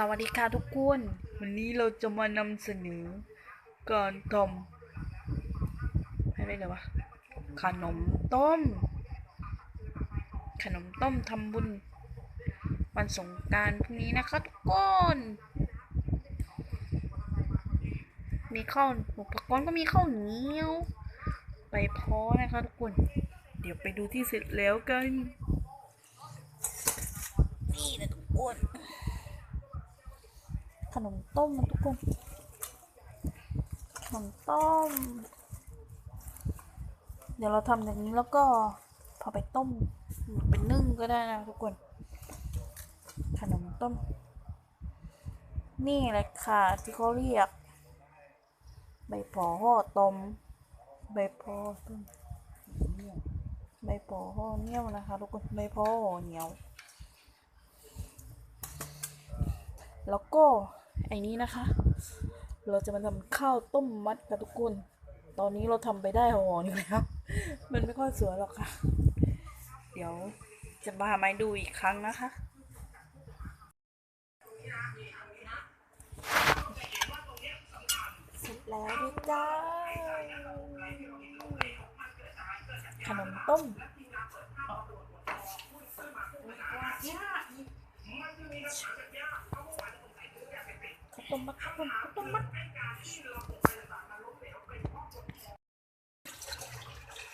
สวัสดีค่ะทุกคน วันนี้เราจะมานำเสนอการทำให้ได้เลยวะขนมต้ม ขนมต้มทำบุญ วันสงกรารพรุ่งนี้นะคะทุกคน มีข้าวอุปกรณ์ก็มีข้าวเหนียวใบพอนะคะทุกคน เดี๋ยวไปดูที่เสร็จแล้วกันนะทุกคน ข นมต้มนทุกคนขนมต้ม เดี๋ยวเราทำอย่างนี้แล้วก็พอไปต้มหรือเป็นนึ่งก็ได้นะทุกคน ขนมต้ม นี่แหละค่ะที่เขาเรียก ใบปอห่อต้ม ใบปอต้มใบปอห่อเหนียวนะคะทุกคนใบปอห่อเหนียวแล้วก็ ไอ้นี้นะคะ เราจะมาทำข้าวต้มมัดค่ะทุกคน ตอนนี้เราทำไปได้ห่อหนึงแล้ว มันไม่ค่อยสวยหรอกค่ะ เดี๋ยวจะมาให้ดูอีกครั้งนะคะเสร็จแล้วด้วยจ้าขนมต้ม ข้าว ต้มมัดข้าวต้มข้าวต้มมัด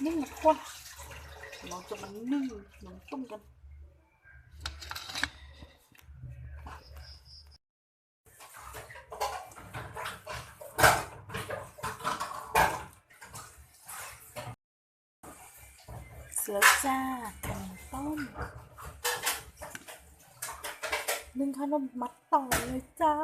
นึ่งนะคนเราจะมานึ่งขนมต้มกันเสือจ้าขนมต้มนึ่งขนมมัดต่อเลยจ้า